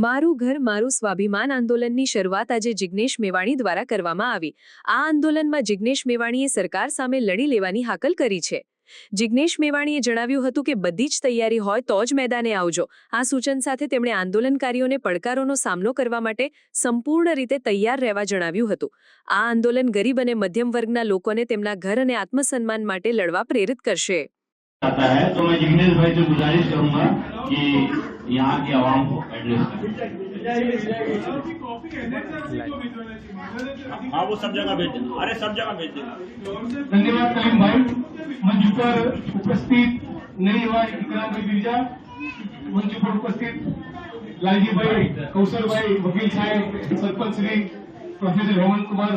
મારું ઘર મારું સ્વાભિમાન આંદોલનની શરૂઆત આજે જિગ્નેશ મેવાણી દ્વારા કરવામાં આવી. આ આંદોલનમાં જિગ્નેશ મેવાણીએ સરકાર સામે લડી લેવાની હાકલ કરી છે. જિગ્નેશ મેવાણીએ જણાવ્યું હતું કે બધી જ તૈયારી હોય તો જ મેદાને આવજો. આ સૂચન સાથે તેમણે આંદોલનકારીઓને પડકારોનો સામનો કરવા માટે સંપૂર્ણ રીતે તૈયાર રહેવા જણાવ્યું હતું. આ આંદોલન ગરીબ અને મધ્યમ વર્ગના લોકોને તેમના ઘર અને આત્મસન્માન માટે લડવા પ્રેરિત કરશે. यहाँ की आवाम को एडजस्ट हाँ वो सब जगह भेज देगा अरे सब जगह भेज देगा धन्यवाद कलीम भाई मंच पर उपस्थित नई वाई इकराम भाई गिरजा मंच पर उपस्थित लालजी भाई कौशल भाई वकील साहेब सरपंच श्री प्रोफेसर हेमंत कुमार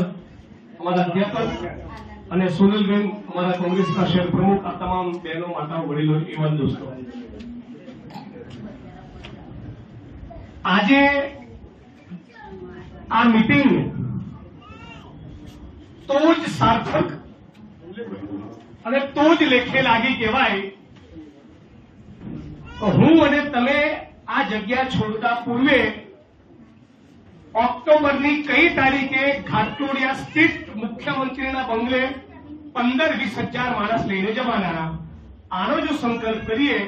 हमारा अध्यापक અને સોનલબેન અમારા કોંગ્રેસના શહેર પ્રમુખ આ તમામ બહેનો માતાઓ વડીલો એવા દોસ્તો આજે આ મિટિંગ તો જ સાર્થક અને તો જ લેખે લાગી કહેવાય. હું અને તમે આ જગ્યા છોડતા પૂર્વે ઓક્ટોબરની કઈ તારીખે ઘાટલોડિયા સ્થિત મુખ્યમંત્રીના બંગલે પંદર વીસ હજાર માણસ લઈને જવાના, આનો જો સંકલ્પ કરીએ,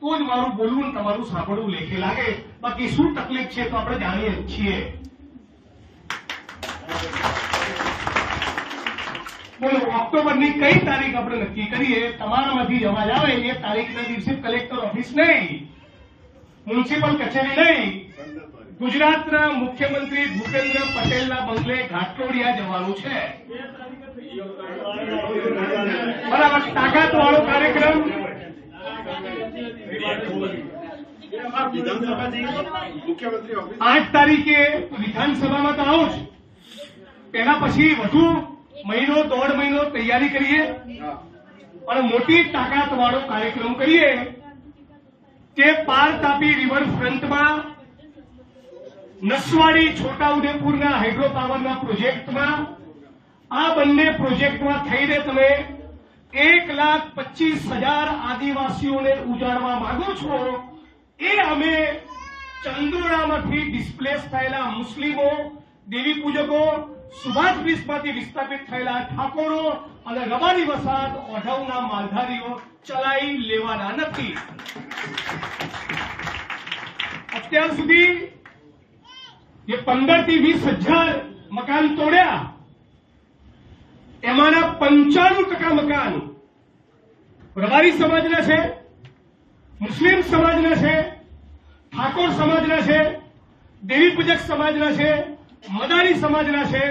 તો જ મારું બોલવું તમારું સાંભળવું લેખે લાગે. બાકી શું તકલીફ છે તો આપણે જાણીએ છીએ. બોલો, ઓક્ટોબરની કઈ તારીખ આપણે નક્કી કરીએ? તમારામાંથી અવાજ આવે, એ તારીખના દિવસે કલેક્ટર ઓફિસ નહીં, મ્યુનિસિપલ કચેરી નહીં. ગુજરાતના મુખ્યમંત્રી ભૂપેન્દ્ર પટેલના બંગલે ઘાટલોડિયા જવાનું છે. બરાબર તાકાત વાળો કાર્યક્રમ? આઠ તારીખે વિધાનસભામાં તો આવું તેના પછી વધુ મહિનો, દોઢ મહિનો તૈયારી કરીએ. અને મોટી તાકાત વાળો કાર્યક્રમ કરીએ કે પાર તાપી રિવરફ્રન્ટમાં નસવાડી છોટાઉદેપુરના હાઇડ્રો પાવરના પ્રોજેક્ટમાં આ બંને પ્રોજેક્ટમાં થઈને તમે એક લાખ પચીસ હજાર આદિવાસીઓને ઉજાડવા માંગો છો એ અમે ચંદોડામાંથી ડિસ્પ્લેસ થયેલા મુસ્લિમો, દેવી પૂજકો, સુભાષ બ્રિજમાંથી વિસ્થાપિત થયેલા ઠાકોરો અને રબારી વસાહત ઓઢવના માલધારીઓ ચલાવી લેવાના નથી. અત્યાર સુધી જે પંદરથી વીસ હજાર મકાન તોડ્યા, એમાંના પંચાણું ટકા મકાન રબારી સમાજના છે. મુસ્લિમ સમાજના છે, ઠાકોર સમાજના છે, દેવી પૂજક સમાજના છે, મદારી સમાજના છે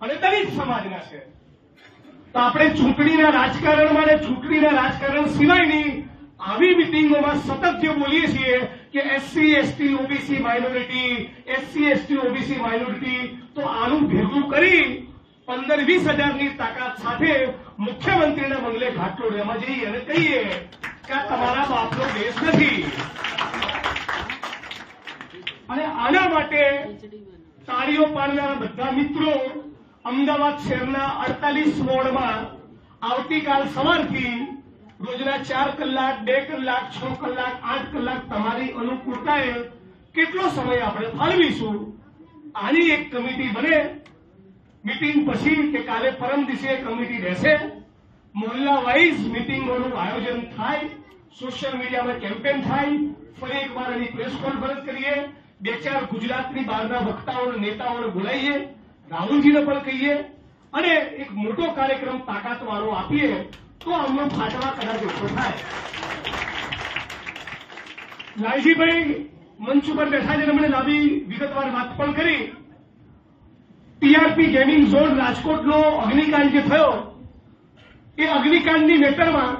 અને દલિત સમાજના છે. તો આપણે ચૂંટણીના રાજકારણમાં અને ચૂંટણીના રાજકારણ સિવાયની આવી મિટિંગોમાં સતત જે બોલીએ છીએ કે SC ST OBC minority SC ST OBC minority તો આનું ભેગું કરી પંદર વીસ હજારની તાકાત સાથે મુખ્યમંત્રીના બંગલે ઘાટલોડિયામાં જઈએ અને કહીએ કે તમારા બાપનો દેશ નથી. અને આના માટે તાળીઓ પાડનારા બધા મિત્રો અમદાવાદ શહેરના અડતાલીસ વોર્ડમાં આવતીકાલ સવારથી રોજના ચાર કલાક, બે કલાક, છ કલાક, આઠ કલાક તમારી અનુકૂળતાએ કેટલો સમય આપણે ફાળવીશું? આની એક કમિટી બને. મિટિંગ પછી કે કાલે પરમ દિવસે કમિટી રહેશે. મોહલ્લા વાઇઝ મિટિંગોનું આયોજન થાય, સોશિયલ મીડિયામાં કેમ્પેન થાય, ફરી એકવાર એની પ્રેસ કોન્ફરન્સ કરીએ, બે ચાર ગુજરાતની બહારના વક્તાઓને નેતાઓને બોલાવીએ, રાહુલજીને પણ કહીએ, અને એક મોટો કાર્યક્રમ તાકાત વાળો આપીએ, તો આમનો ફાટવા કદાચ ઓછો થાય. લાલજીભાઈ મંચ ઉપર બેઠા છે મને લાંબી વિગતવાર વાત પણ કરી. ટીઆરપી ગેમિંગ ઝોન રાજકોટનો અગ્નિકાંડ જે થયો એ અગ્નિકાંડની મેટરમાં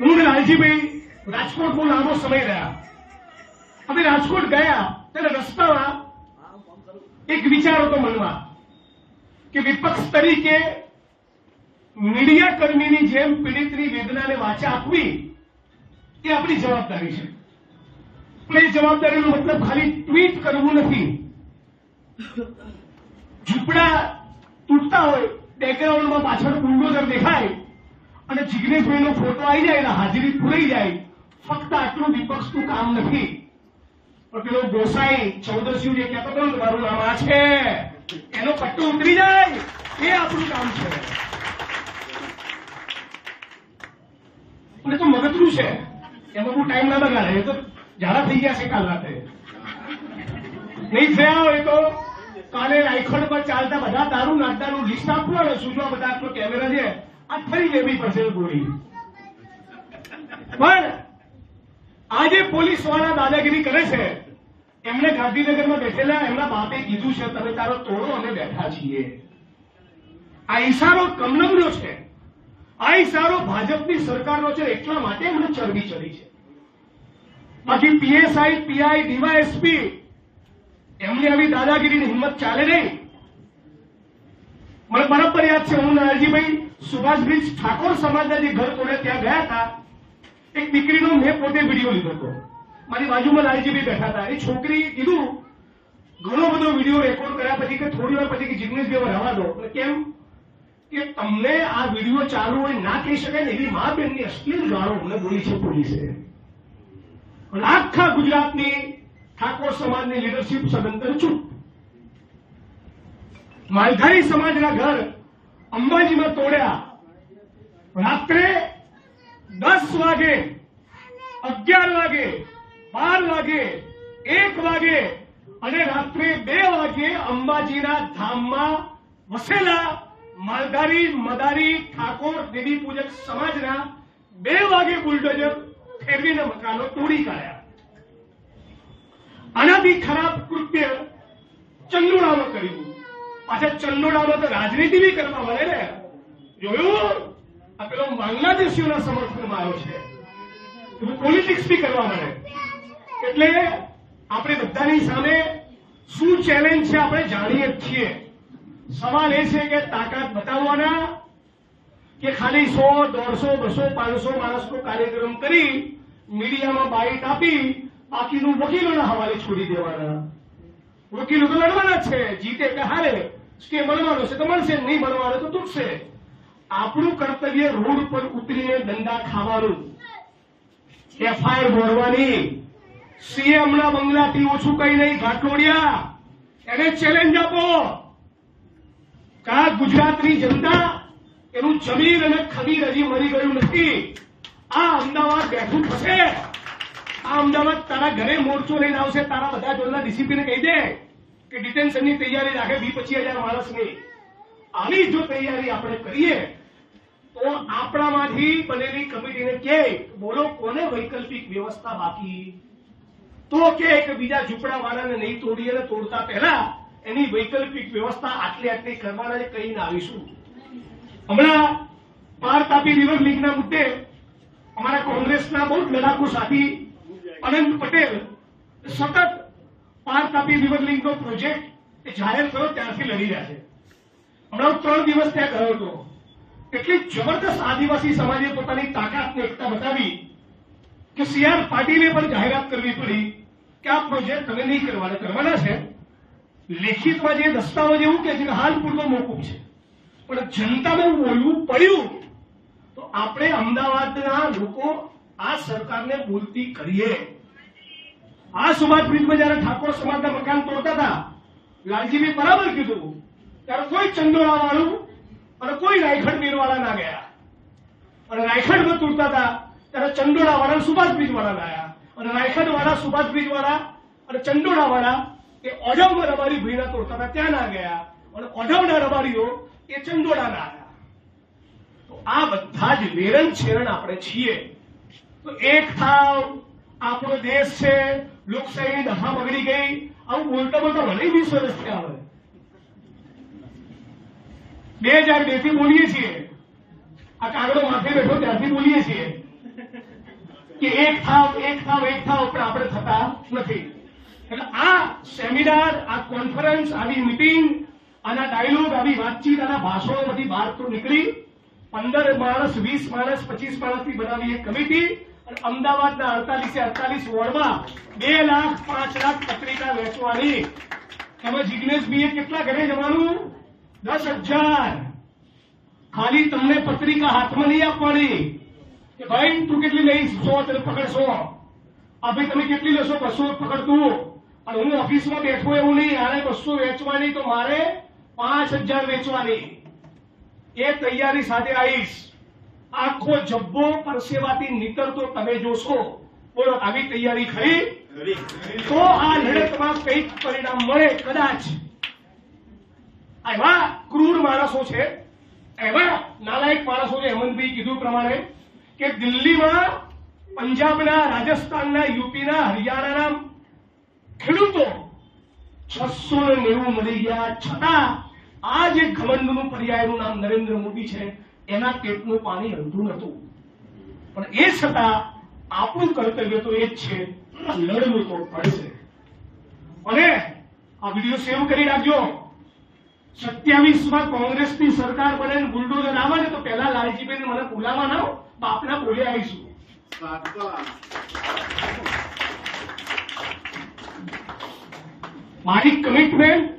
હું લાલજીભાઈ રાજકોટ બહુ લાંબો સમય રહ્યા. અમે રાજકોટ ગયા, ત્યારે રસ્તામાં એક વિચાર હતો મનમાં કે વિપક્ષ તરીકે મીડિયા કર્મીની જેમ પીડિતની વેદનાને વાચા આપવી એ આપણી જવાબદારી છે. પણ એ જવાબદારીનો મતલબ ખાલી ટ્વીટ કરવું નથી. ઝૂંપડા તૂટતા હોય બેકગ્રાઉન્ડમાં પાછળ બુલડોઝર દેખાય અને જિગ્નેશભાઈનો ફોટો આવી જાય અને હાજરી પૂરાઈ જાય. ફક્ત આટલું વિપક્ષનું કામ નથી. પણ પેલો ગોસાઈ ચૌદસ્યુ જે કહેતો હતો મારું નામ આ છે, એનો પટ્ટો ઉતરી જાય. એ આપણું કામ છે. અને તો મગજનું છે. એમાં બહુ ટાઈમ ના. બગાડે એ તો ઝાડા થઈ ગયા છે કાલ રાતે. નહીં થયા હોય તો કાલે રાયખડ પર ચાલતા બધા દારૂ નાસ્તાનું લિસ્ટ આપવું સૂચવા બધા કેમેરા છે. આ થઈ લેવી પડશે ગોળી. પણ આજે પોલીસવાળા દાદાગીરી કરે છે. એમને ગાંધીનગરમાં બેઠેલા એમના બાપે કીધું છે, તમે તારો તોડો અમે બેઠા છીએ. આ ઈશારો કમલમનો છે. આ ઈશારો ભાજપની સરકારનો છે, એટલા માટે એમને ચરબી ચડી છે. બાકી પીએસઆઈ પીઆઈ ડીવાયએસપી એમની આવી દાદાગીરીની હિંમત ચાલે નહીં. મને બરાબર યાદ છે, હું નારજીભાઈ સુભાષ ઠાકોર સમાજના જે ઘર કોને ત્યાં ગયા હતા, એક દીકરીનો મેં પોતે વીડિયો લીધો હતો. મારી બાજુમાં લાલજીભાઈ બેઠા હતા. એ છોકરી કીધું, ઘણો બધો વીડિયો રેકોર્ડ કર્યા પછી કે થોડી વાર પછી કે જિગ્નેશભાઈ હવે રહેવા દો. કેમ? કે તમને આ વીડિયો ચાલુ હોય ના કહી શકાય ને એવી મા બેનની અશ્લીલ ગાળો અમને બોલી છે પોલીસે. આખા ગુજરાતની ઠાકોર સમાજની લીડરશીપ સદંતર ચૂપ. માલધારી સમાજના ઘર અંબાજીમાં તોડ્યા. રાત્રે દસ વાગે, અગિયાર વાગે, બાર વાગે, એક વાગે અને રાત્રે બે વાગે અંબાજીના ધામમાં વસેલા માલધારી મદારી ઠાકોર દેવી પૂજક સમાજના બે વાગે બુલડોઝર ફેરવીને મકાનો તોડી કાઢ્યા. આનાથી ખરાબ કૃત્ય ચંદુડામાં કર્યું. પાછા ચંદુડામાં તો રાજનીતિ બી કરવા મળે ને. જોયું? આ પેલો બાંગ્લાદેશીઓના સમર્થનમાં આવ્યો છે. પોલિટિક્સ બી કરવા મળે. એટલે આપણે બધાની સામે શું ચેલેન્જ છે આપણે જાણીએ જ છીએ. સવાલ એ છે કે તાકાત બતાવવાના કે ખાલી સો, દોઢસો, બસો, પાંચસો માણસનો કાર્યક્રમ કરી મીડિયામાં બાઇટ આપી બાકીનું વકીલોના હવાલે છોડી દેવાના. વકીલો તો લડવાના છે, જીતે કે હારે. કે મળવાનો છે તો મળશે, નહીં મળવાનો તો તૂટશે. આપણું કર્તવ્ય રોડ પર ઉતરીને દંડા ખાવાનું. એફઆઈઆર ભરવાની સીએમ ના બંગલાથી ઓછું કઈ નહીં. ઘાટલોડિયા, એને ચેલેન્જ આપો. કા ગુજરાતની જનતા એનું જમીન અને ખમીર હજી મરી ગયું નથી. આ અમદાવાદ બેઠું થશે. આ અમદાવાદ તારા ઘરે મોરચો લઈને આવશે, તારા બધા જોડના ડીસીપીને કહી દે કે ડિટેન્શનની તૈયારી રાખે વી પચીસ હજાર માણસની. આવી જો તૈયારી આપણે કરીએ, તો આપણામાંથી બનેલી કમિટીને કે, બોલો, કોને વૈકલ્પિક વ્યવસ્થા બાકી? તો કે બીજા ઝૂંપડાવાળાને નહીં તોડી અને તોડતા પહેલા એની વૈકલ્પિક વ્યવસ્થા આટલી આટલી કરવાના કહીને આવીશું. હમણાં પાર તાપી રિવર લીગના મુદ્દે અમારા કોંગ્રેસના બહુ જ લડાકુ સાથી અનંત પટેલ સતત પાંચ તાપી રિવર લીગનો પ્રોજેક્ટ એ જાહેર થયો ત્યારથી લડી રહ્યા છે. હમણાં ત્રણ દિવસ ત્યાં ગયો હતો. એટલી જબરદસ્ત આદિવાસી સમાજે પોતાની તાકાત એકતા બતાવી કે સી આર પાટીલે પણ જાહેરાત કરવી પડી કે આ પ્રોજેક્ટ તમે નહીં કરવાના કરવાના છે. લેખિતમાં જે દસ્તાવેજ એવું કે છે હાલ પૂરતો મોકૂફ છે. પણ જનતાને બોલવું પડ્યું તો આપણે અમદાવાદના લોકો આ સરકારને બોલતી કરીએ. આ સુભાષ બ્રિજમાં જયારે ઠાકોર સમાજના મકાન તોડતા હતા લાલજીભાઈ બરાબર કીધું ત્યારે કોઈ ચંદોળા વાળું અને કોઈ રાયખડ મીર વાળા ના ગયા. અને રાયખડમાં તૂટતા હતા, ત્યારે ચંડોળા વાળા સુભાષ બ્રિજ વાળા લાયા અને રાયખડ વાળા સુભાષ બ્રિજ વાળા અને ચંડોળા વાળા એ ઓઢવમાં રબારી ભીડા તોડતા હતા, ત્યાં ના ગયા. અને ઓઢવના રબારીઓ એ ચંડોળા ના આવ્યા. તો આ બધા જ વેરણ છેરણ આપણે છીએ. તો એક થાવ આપણો દેશ છે, લોકશાહીની દફા બગડી ગઈ. આવું બોલતા બોલતા ભલે વીસ વર્ષ થયા હવે બે હજાર બેથી બોલીએ છીએ. આ કાગડો માથે બેઠો ત્યારથી બોલીએ છીએ. કે એક થાવ એક થાવ એક થાવ પણ આપણે થતા નથી. એટલે આ સેમિનાર, આ કોન્ફરન્સ આવી મીટિંગ આના ડાયલોગ આવી વાતચીત, આના ભાષણો બધી બહાર તો નીકળી. પંદર માણસ, વીસ માણસ, પચીસ માણસની બનાવી એક કમિટી અમદાવાદના અડતાલીસે અડતાલીસ વોર્ડમાં બે લાખ પાંચ લાખ પત્રિકા વેચવાની એમાં જિગ્નેશભાઈએ કેટલા ઘરે જવાનું? દસ હજાર. ખાલી તમને પત્રિકા હાથમાં નહીં આપવાની. કે ભાઈ, તું કેટલી લઈશ? સો, તને પકડશો આ તમે કેટલી લેશો? બસો પકડતું. અને હું ઓફિસમાં બેઠો એવું નહીં. આને બસો વેચવાની તો મારે પાંચ હજાર વેચવાની. એ તૈયારી સાથે આવીશ. આખો જબ્બો પરસેવાથી નીકળતો તમે જોશો. બોલો આવી તૈયારી ખરી? તો આ લડતમાં કંઈક પરિણામ મળે કદાચ. એવા ક્રૂર માણસો છે એવા નાલાયક માણસો છે હેમંતભાઈ કીધું પ્રમાણે કે દિલ્હીમાં પંજાબના રાજસ્થાનના યુપીના હરિયાણાના ખેડૂતો છસો નેવું મળી ગયા. છતાં આ જે ઘમંડનું પર્યાયનું નામ નરેન્દ્ર મોદી છે એના પેટનું પાણી હલતું નતું પણ એ છતાં આપણું કર્તવ્ય તો એ જ છે લડવું તો પડશે અને આ વીડિયો સેવ કરી રાખજો. સત્યાવીસમાં કોંગ્રેસની સરકાર બને બુલડોઝર આવે ને તો પહેલા લાલજીભાઈ મને બોલાવા ના બાપના બોલે આવીશું. મારી કમિટમેન્ટ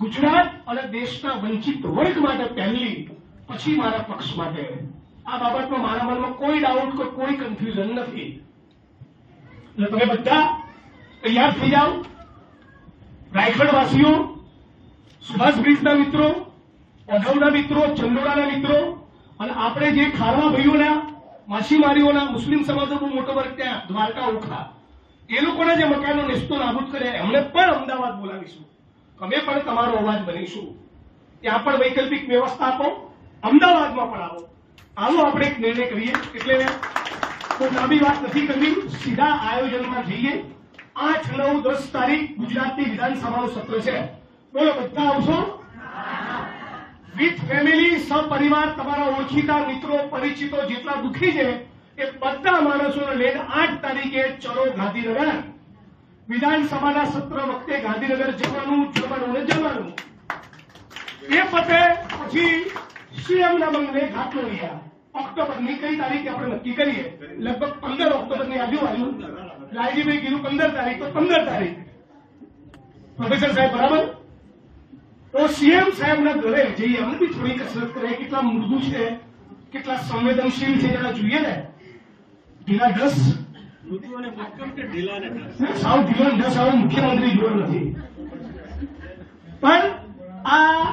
ગુજરાત અને દેશના વંચિત વર્ગ માટે પહેલી પછી મારા પક્ષ માટે આ બાબતમાં મારા મનમાં કોઈ ડાઉટ કે કોઈ કન્ફ્યુઝન નથી. એટલે તમે બધા તૈયાર થઈ જાઓ. રાયગઢ વાસીઓ સુભાષ બ્રિજના મિત્રો ઓઢવના મિત્રો ચંદોડાના મિત્રો અને આપણે જે ખારવા ભાઈઓના, માછીમારીઓના, મુસ્લિમ સમાજનો બહુ મોટો વર્ગ ત્યાં, દ્વારકા, ઓખા, એ લોકોના જે મકાનો નિસ્તો નાબૂદ કર્યા, એમને પણ અમદાવાદ બોલાવીશું. અમે પણ તમારો અવાજ બનીશું. ત્યાં પણ વૈકલ્પિક વ્યવસ્થા આપો. અમદાવાદમાં પણ આવો. આવો આપણે એક નિર્ણય કરીએ. એટલે કોઈ લાંબી વાત નથી કરવી. સીધા આયોજનમાં જઈએ. આઠ, નવ, દસ તારીખ ગુજરાતની વિધાનસભાનું સત્ર છે. બોલો, બધા આવશો? વિથ ફેમિલી સપરિવાર, તમારા ઓળખીતા મિત્રો, પરિચિતો, જેટલા દુખી છે, એ બધા માણસોને લઈને આઠ તારીખે ચલો ગાંધીનગર. વિધાનસભાના સત્ર વખતે ગાંધીનગર જવાનું જવાનું ને જવાનું. એ પતે પછી સીએમના બંગલે ઘાટ રહ્યા ઓક્ટોબરની કઈ તારીખે આપણે નક્કી કરીએ? લગભગ પંદર ઓક્ટોબરની આજુબાજુ. લાલજીભાઈ કીધું પંદર તારીખ તો પંદર તારીખ. પ્રોફેસર સાહેબ બરાબર? તો સીએમ સાહેબના ઘરે જઈએ. અમને બી થોડી કસરત કરે કેટલા મૃદુ છે કેટલા સંવેદનશીલ છે જરા જોઈએ ને. ઢીલા ડસ કે ઢીલા? સાવ ડસ આવો મુખ્યમંત્રી જોયો નથી પણ આ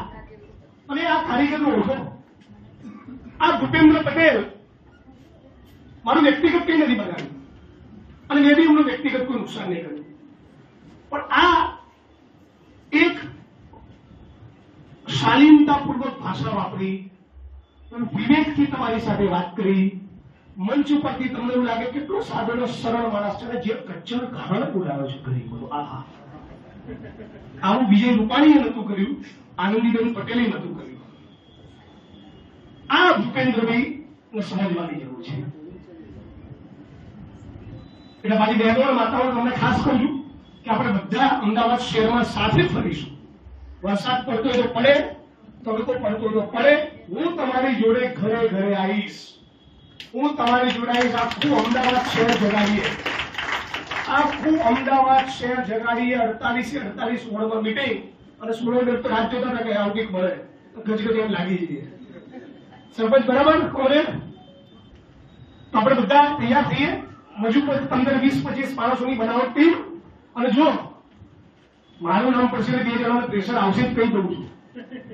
અને આ કારીગરનો ઓળખો આ ભૂપેન્દ્ર પટેલ મારું વ્યક્તિગત કઈ નથી બગાડ્યું અને મેં બી એમનું વ્યક્તિગત કોઈ નુકસાન નહીં કર્યું. પણ આ એક શાલીનતાપૂર્વક ભાષા વાપરી વિવેકથી તમારી સાથે વાત કરી, મંચ ઉપરથી તમને એવું લાગે કેટલો સાધનો સરળ માણસ છે જે કચ્છર ઘાણ બોલાવે છે. ગરીબો આહા. આવું વિજય રૂપાણીએ નતું કર્યું, આનંદીબેન પટેલે નતું કર્યું. આ ભૂપેન્દ્રભાઈ સમજવાની જરૂર છે. એટલે મારી બહેનો માતાઓ તમને ખાસ કહું કે આપણે બધા અમદાવાદ શહેરમાં સાથે ફરીશું. વરસાદ પડતો તો પડે, તડકો પડતો તો પડે. હું તમારી જોડે ઘરે ઘરે આવીશ. હું તમારી જોડે આવીશ. આખું અમદાવાદ શહેર જગાડીએ. આખું અમદાવાદ શહેર જગાડીએ. અડતાલીસ અડતાલીસ વોર્ડમાં મીટિંગ અને સુરેન્દ્ર તો રાત જોતા હતા કે આવું મળે. ગજગજ એમ લાગી જઈએ. સરપંચ બરાબર? કોને? આપણે બધા તૈયાર થઈએ. હજુ પંદર, વીસ, પચીસ માણસોની બનાવટ ટીમ. અને જો મારું નામ પડશે બે જણાને પ્રેશર આવશે જ કહી દઉં છું?